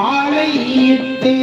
ஆலையிட்டு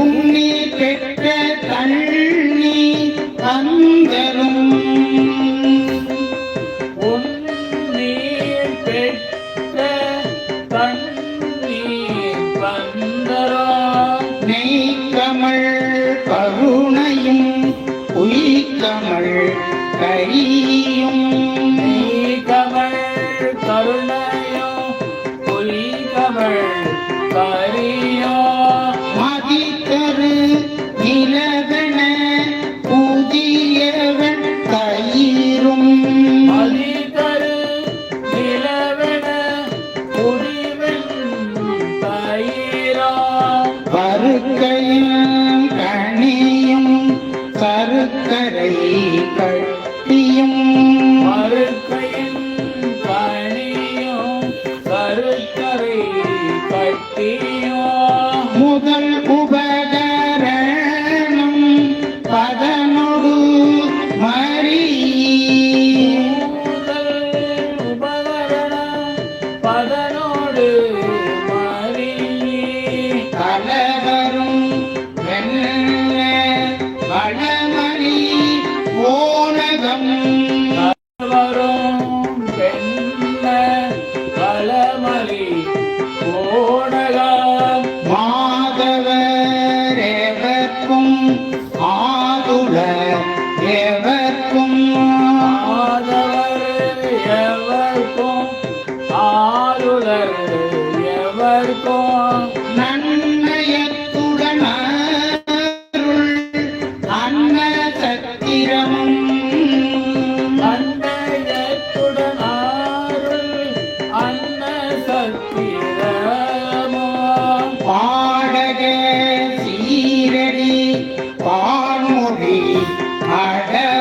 உண்மை I am.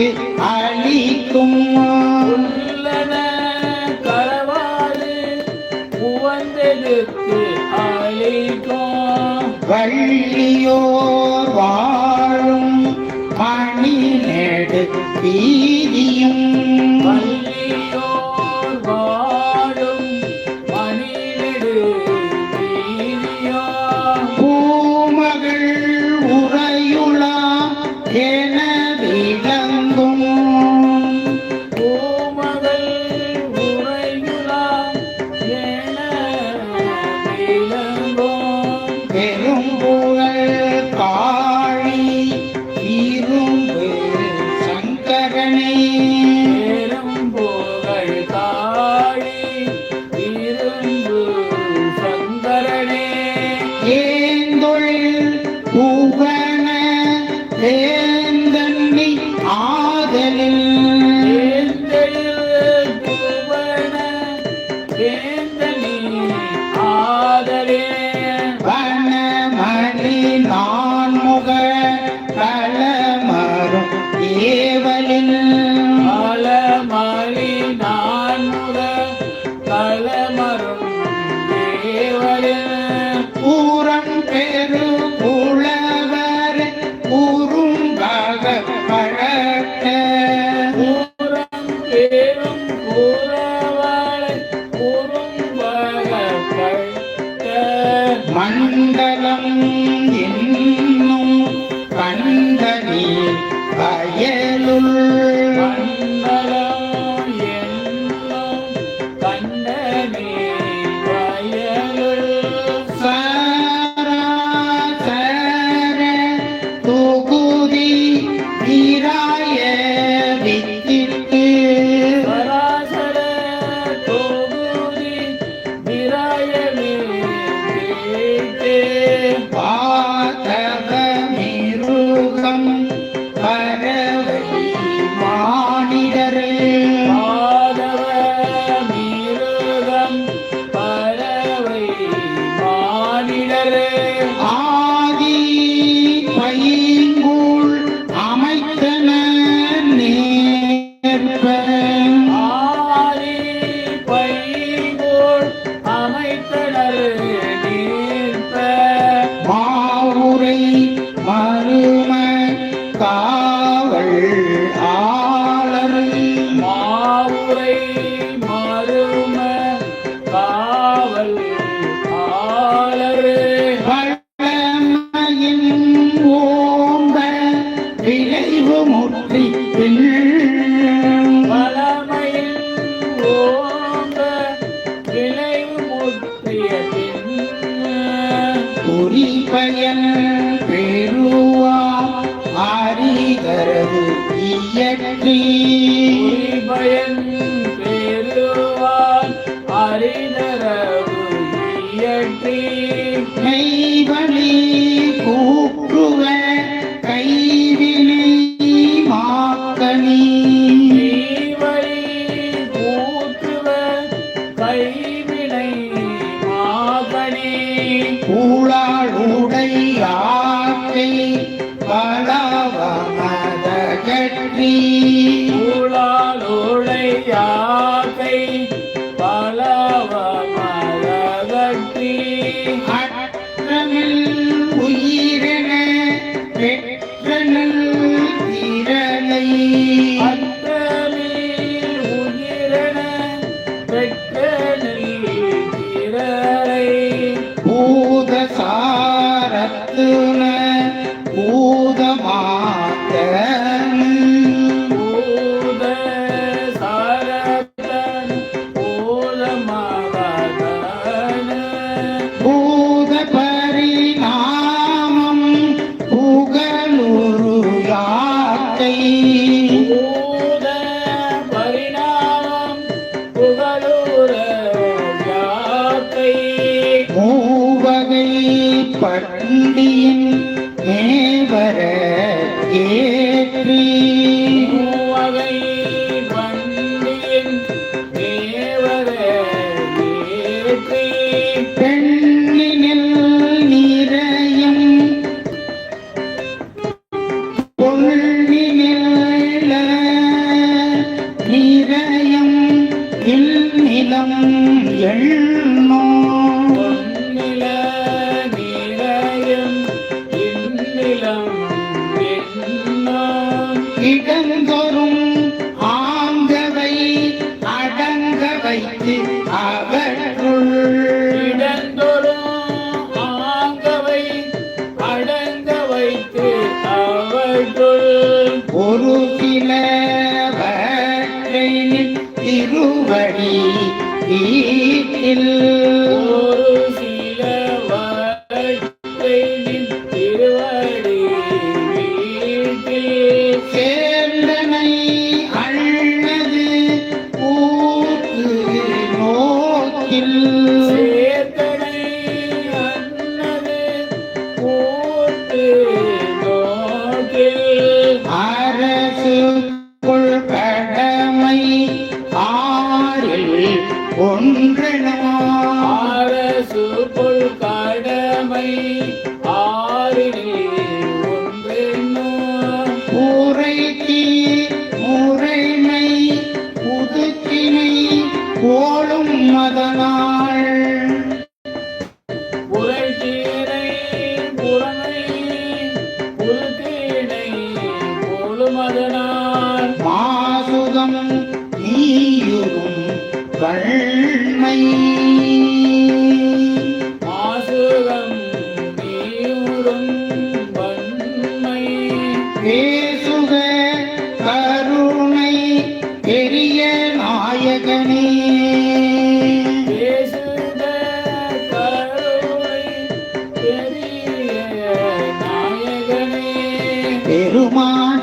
உனக்கு அளிக்கும் உள்ளன களவாறு உவந்தெடுத்து அளிக்கும் வள்ளியோர் வாழும் மணி in. கட்டி ஊழாலோடை யாக்கை பலவமலகட்டி அற்றமில் உயிரென பெற்றனல் திறனை. அற்றமில் உயிரென பெற்றனில் திறனை. பூத சாரத்து அம்பியின் கொள்மை